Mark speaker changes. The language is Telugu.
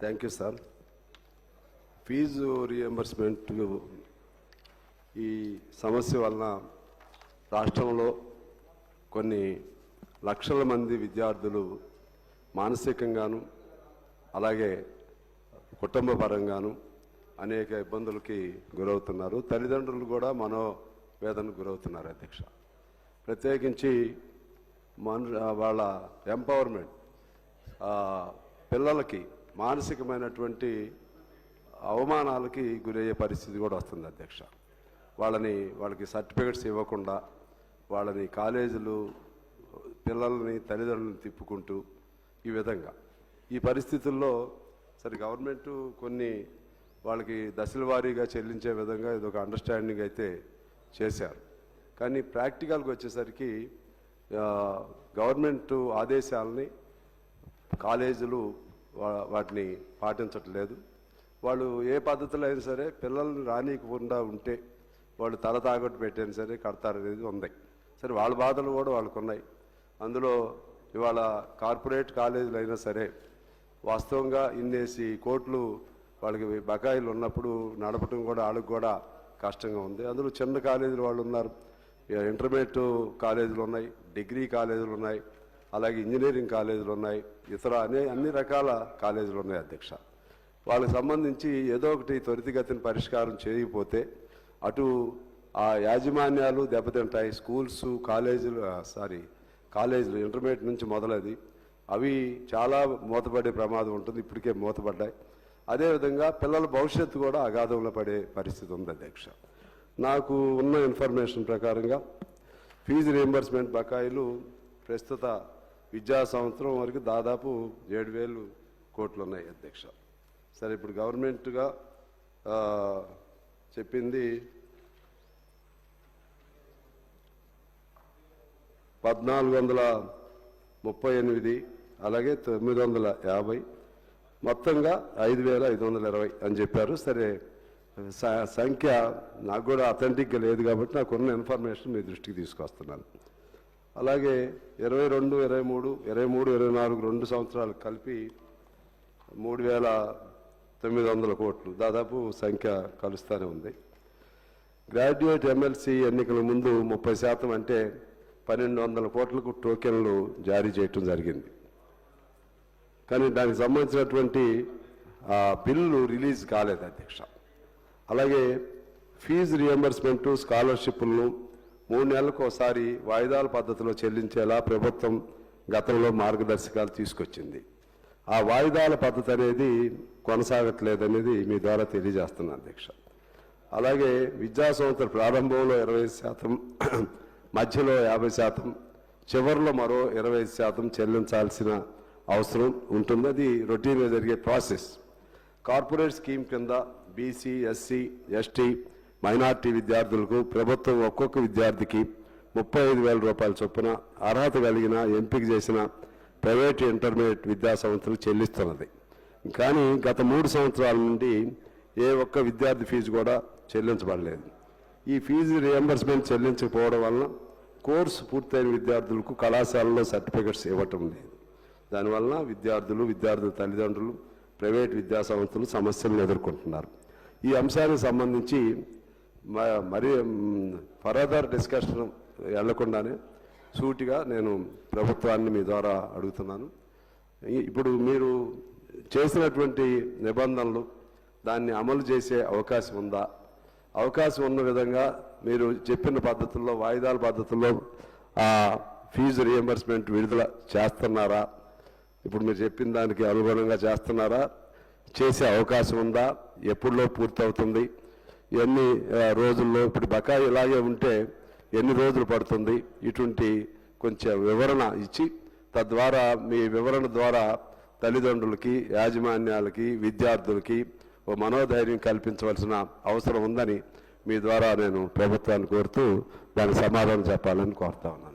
Speaker 1: Thank you sir fee reimbursement ఈ సమస్య వలన రాష్ట్రంలో కొన్ని లక్షల మంది విద్యార్థులు మానసికంగాను అలాగే కుటుంబ పరంగాను అనేక ఇబ్బందులకి గురవుతున్నారు. తల్లిదండ్రులు కూడా మనోవేదనకు గురవుతున్నారు అధ్యక్ష. ప్రత్యేకించి మన వాళ్ళ ఎంపవర్మెంట్ పిల్లలకి మానసికమైనటువంటి అవమానాలకి గురయ్యే పరిస్థితి కూడా వస్తుంది అధ్యక్ష. వాళ్ళని వాళ్ళకి సర్టిఫికెట్స్ ఇవ్వకుండా వాళ్ళని కాలేజీలు పిల్లల్ని తల్లిదండ్రులను తిప్పుకుంటూ ఈ విధంగా. ఈ పరిస్థితుల్లో సరే గవర్నమెంట్ కొన్ని వాళ్ళకి దశల వారీగా చెల్లించే విధంగా ఇది ఒక అండర్స్టాండింగ్ అయితే చేశారు. కానీ ప్రాక్టికల్కి వచ్చేసరికి గవర్నమెంట్ ఆదేశాలని కాలేజీలు వాటిని పాటించట్లేదు. వాళ్ళు ఏ పద్ధతిలో అయినా సరే పిల్లల్ని రానియకుండా ఉంటే వాళ్ళు తల తాగొట్టు పెట్టైనా సరే కడతారనేది ఉంది. సరే వాళ్ళ బాధలు కూడా వాళ్ళకు ఉన్నాయి. అందులో ఇవాళ కార్పొరేట్ కాలేజీలు అయినా సరే వాస్తవంగా ఇన్నేసి కోట్లు వాళ్ళకి బకాయిలు ఉన్నప్పుడు నడపటం కూడా వాళ్ళకి కూడా కష్టంగా ఉంది. అందులో చిన్న కాలేజీలు వాళ్ళు ఉన్నారు. ఇక ఇంటర్మీడియట్ కాలేజీలు ఉన్నాయి డిగ్రీ కాలేజీలు ఉన్నాయి. అలాగే ఇంజనీరింగ్ కాలేజీలు ఉన్నాయి ఇతర అనే అన్ని రకాల కాలేజీలు ఉన్నాయి అధ్యక్ష. వాళ్ళకి సంబంధించి ఏదో ఒకటి త్వరితగతిన పరిష్కారం చేయకపోతే అటు ఆ యాజమాన్యాలు దెబ్బతింటాయి స్కూల్స్ కాలేజీలు సారీ కాలేజీలు ఇంటర్మీడియట్ నుంచి మొదలది. అవి చాలా మూతపడే ప్రమాదం ఉంటుంది ఇప్పటికే మూతపడ్డాయి. అదేవిధంగా పిల్లల భవిష్యత్తు కూడా అగాధంలో పడే పరిస్థితి ఉంది అధ్యక్ష. నాకు ఉన్న ఇన్ఫర్మేషన్ ప్రకారంగా ఫీజు రియంబర్స్మెంట్ బకాయిలు ప్రస్తుత విద్యా సంవత్సరం వరకు దాదాపు ఏడు వేలు కోట్లు ఉన్నాయి అధ్యక్ష. సరే ఇప్పుడు గవర్నమెంట్గా చెప్పింది పద్నాలుగు వందల ముప్పై ఎనిమిది అలాగే తొమ్మిది వందల యాభై మొత్తంగా ఐదు వేల ఐదు వందల ఇరవై అని చెప్పారు. సరే సంఖ్య నాకు కూడా అథెంటిక్గా లేదు కాబట్టి నాకున్న ఇన్ఫర్మేషన్ మీ దృష్టికి తీసుకొస్తున్నాను. అలాగే ఇరవై రెండు ఇరవై మూడు ఇరవై మూడు ఇరవై నాలుగు రెండు సంవత్సరాలు కలిపి మూడు వేల తొమ్మిది వందల కోట్లు. దాదాపు సంఖ్య కలుస్తూనే ఉంది. గ్రాడ్యుయేట్ ఎమ్మెల్సీ ఎన్నికల ముందు ముప్పై శాతం అంటే పన్నెండు వందల కోట్లకు టోకెన్లు జారీ చేయటం జరిగింది. కానీ దానికి సంబంధించినటువంటి ఆ బిల్లు రిలీజ్ కాలేదు అధ్యక్ష. అలాగే ఫీజు రియంబర్స్మెంటు స్కాలర్షిప్లను మూడు నెలలకు ఒకసారి వాయిదాల పద్ధతిలో చెల్లించేలా ప్రభుత్వం గతంలో మార్గదర్శకాలు తీసుకొచ్చింది. ఆ వాయిదాల పద్ధతి అనేది కొనసాగట్లేదనేది మీ ద్వారా తెలియజేస్తున్నాను అధ్యక్ష. అలాగే విద్యా సంవత్సర ప్రారంభంలో ఇరవై శాతం మధ్యలో యాభై శాతం చివరిలో మరో ఇరవై శాతం చెల్లించాల్సిన అవసరం ఉంటుంది. అది రొటీన్గా జరిగే ప్రాసెస్. కార్పొరేట్ స్కీమ్ కింద బీసీ ఎస్సీ ఎస్టీ మైనార్టీ విద్యార్థులకు ప్రభుత్వం ఒక్కొక్క విద్యార్థికి ముప్పై ఐదు వేల రూపాయల చొప్పున అర్హత కలిగిన ఎంపిక చేసిన ప్రైవేట్ ఇంటర్మీడియట్ విద్యా సంస్థలు చెల్లిస్తున్నది. కానీ గత మూడు సంవత్సరాల నుండి ఏ ఒక్క విద్యార్థి ఫీజు కూడా చెల్లించబడలేదు. ఈ ఫీజు రియంబర్స్మెంట్ చెల్లించకపోవడం వలన కోర్సు పూర్తయిన విద్యార్థులకు కళాశాలలో సర్టిఫికెట్స్ ఇవ్వటం లేదు. దానివలన విద్యార్థులు విద్యార్థుల తల్లిదండ్రులు ప్రైవేట్ విద్యా సంస్థలు సమస్యలను ఎదుర్కొంటున్నారు. ఈ అంశానికి సంబంధించి మరి ఫర్దర్ డిస్కషన్ వెళ్ళకుండానే సూటిగా నేను ప్రభుత్వాన్ని మీ ద్వారా అడుగుతున్నాను. ఇప్పుడు మీరు చేసినటువంటి నిబంధనలు దాన్ని అమలు చేసే అవకాశం ఉందా? అవకాశం ఉన్న విధంగా మీరు చెప్పిన పద్ధతుల్లో వాయిదాల పద్ధతుల్లో ఆ ఫీజు రియంబర్స్మెంట్ విడుదల చేస్తున్నారా? ఇప్పుడు మీరు చెప్పిన దానికి అనుగుణంగా చేస్తున్నారా? చేసే అవకాశం ఉందా? ఎప్పుడులో పూర్తవుతుంది? ఎన్ని రోజుల్లో ఇప్పుడు బకాయి ఇలాగే ఉంటే ఎన్ని రోజులు పడుతుంది? ఇటువంటి కొంచెం వివరణ ఇచ్చి తద్వారా మీ వివరణ ద్వారా తల్లిదండ్రులకి యాజమాన్యాలకి విద్యార్థులకి ఓ మనోధైర్యం కల్పించవలసిన అవసరం ఉందని మీ ద్వారా నేను ప్రభుత్వాన్ని కోరుతూ దానికి సమాధానం చెప్పాలని కోరుతా ఉన్నాను.